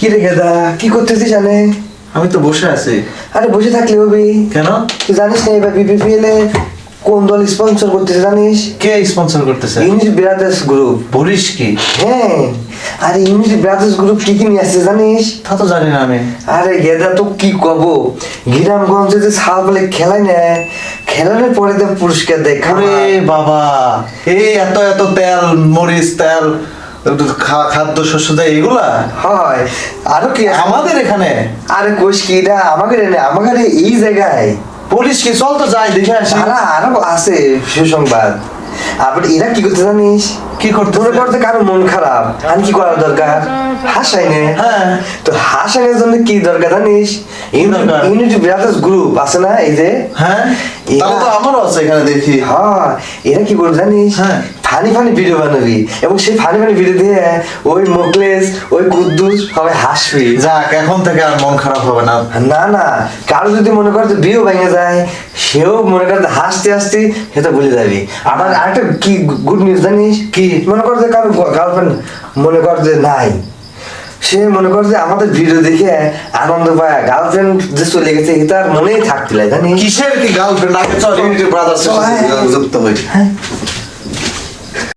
কি রে গেদা? কি করতেছিস জানে? আমি তো বসে আছি। আরে বসে থাকলে হবি। কেন? তুই জানিস না এবার এ কোন দল স্পন্সর করতেছে জানিস? কে স্পন্সর করতেছে? ইউনিটি ব্রাদার্স গ্রুপ বলিস কি? হ্যাঁ। আরে ইউনিটি ব্রাদার্স গ্রুপ কি কি নিয়ে আসছে জানিস? তা তো জানি না আমি। আরে গেদা তো কি কব? গ্রামগঞ্জে যে সাল বলে খেলায় না খেলানোর পরে তো পুরস্কার দেয় বাবা এই এত এত তেল মরিচ তেল খাদ্য শস্য দেয় এগুলা হয়। আরও কি আমাদের এখানে? আরে কোষ কি এটা? আমাকে এই জায়গায়। বলিস কি? চল তো যাই দেখে আসি। আরে আছে সুসংবাদ। আবার এরা কি করতে জানিস? কি করতে মনে করতে কারও মন খারাপ। আর কি করার দরকার? হাসাই নে হ্যাঁ। তো হাসাইনের জন্য কি দরকার জানিস? ইউনিটি ব্রাদার্স গ্রুপ আছে না এই যে? হ্যাঁ। তাহলে তো আমারও আছে এখানে দেখি। হ্যাঁ। এরা কি করবে জানিস? হ্যাঁ। ফানি ফানি ভিডিও বানাবি। এবং সেই ফানি ফানি ভিডিও দিয়ে ওই মোকলেস ওই কুদ্দুস সবাই হাসবি। যাক এখন থেকে আর মন খারাপ হবে না। না না কারও যদি মনে করতে বিয়েও ভেঙে যায় সেও মনে করতে হাসতে হাসতে সেটা ভুলে যাবি। আবার আরেকটা কি গুড নিউজ জানিস? কি? মনে কর যে কারও গার্লফ্রেন্ড মনে কর যে নাই। সে মনে কর যে আমাদের ভিডিও দেখে আনন্দ পায়। গার্লফ্রেন্ড যে চলে গেছে এটা আর মনেই থাকতে লাগে জানি কিসের কি গার্লফ্রেন্ড আগে চল ব্রাদার্স হ্যাঁ। যুক্ত হই। হ্যাঁ